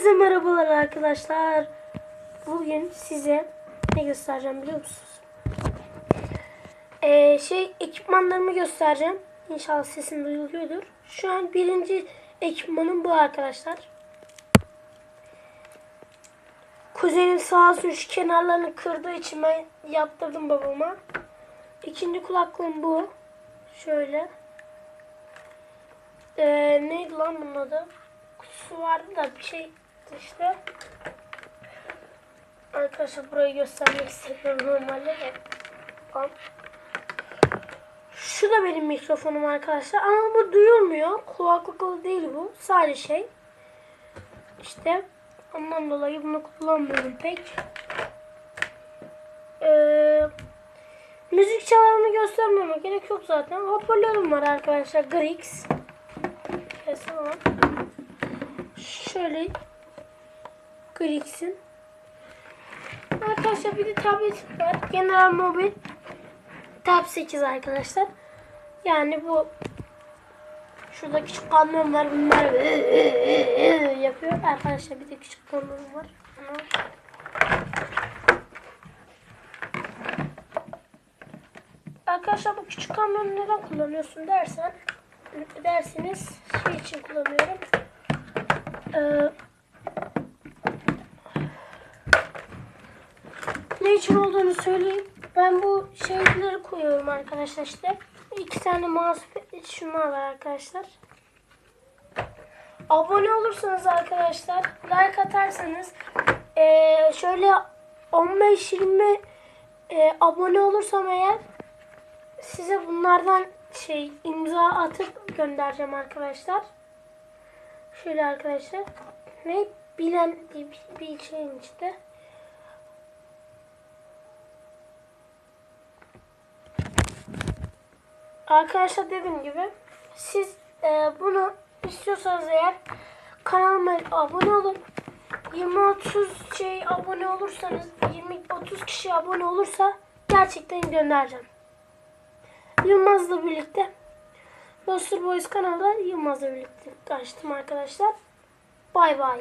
Hepinize merhabalar arkadaşlar. Bugün size ne göstereceğim biliyor musunuz? Ee, şey ekipmanlarımı göstereceğim. İnşallah sesim duyuluyordur. Şu an birinci ekipmanım bu arkadaşlar. Kuzenim sağ olsun şu kenarlarını kırdığı için ben yaptırdım babama. İkinci kulaklığım bu. Şöyle. Ee, neydi lan bunun adı? Kutusu vardı da bir şey işte. Arkadaşlar burayı göstermek istemiyorum normalde de. Tamam. Şu da benim mikrofonum arkadaşlar ama bu duyulmuyor. Kulaklıklı değil bu. Sadece şey. İşte ondan dolayı bunu kullanmıyorum pek. Ee, müzik çalarını göstermeme gerek yok zaten. Hoparlörüm var arkadaşlar. Grix. Şöyle Grix'in Arkadaşlar bir de tablet var. General Mobil Tab 8 arkadaşlar. Yani bu şurada küçük kamyon var. Bunlar yapıyor. Arkadaşlar bir de küçük kamyon var. Arkadaşlar bu küçük kamyonu neden kullanıyorsun dersen derseniz şey için kullanıyorum. Ee, ne için olduğunu söyleyeyim. Ben bu şeyleri koyuyorum arkadaşlar işte. İki tane mousepad şunlar var arkadaşlar. Abone olursanız arkadaşlar, like atarsanız ee, şöyle 15-20 ee, abone olursam eğer size bunlardan şey imza atıp göndereceğim arkadaşlar. Şöyle arkadaşlar. Ne bilen bir, bir şeyin işte. Arkadaşlar dediğim gibi siz e, bunu istiyorsanız eğer kanalıma abone olun. 20-30 şey abone olursanız 20-30 kişi abone olursa gerçekten göndereceğim. Yılmaz'la birlikte Monster Boys kanalda Yılmaz'la birlikte açtım arkadaşlar. Bay bay.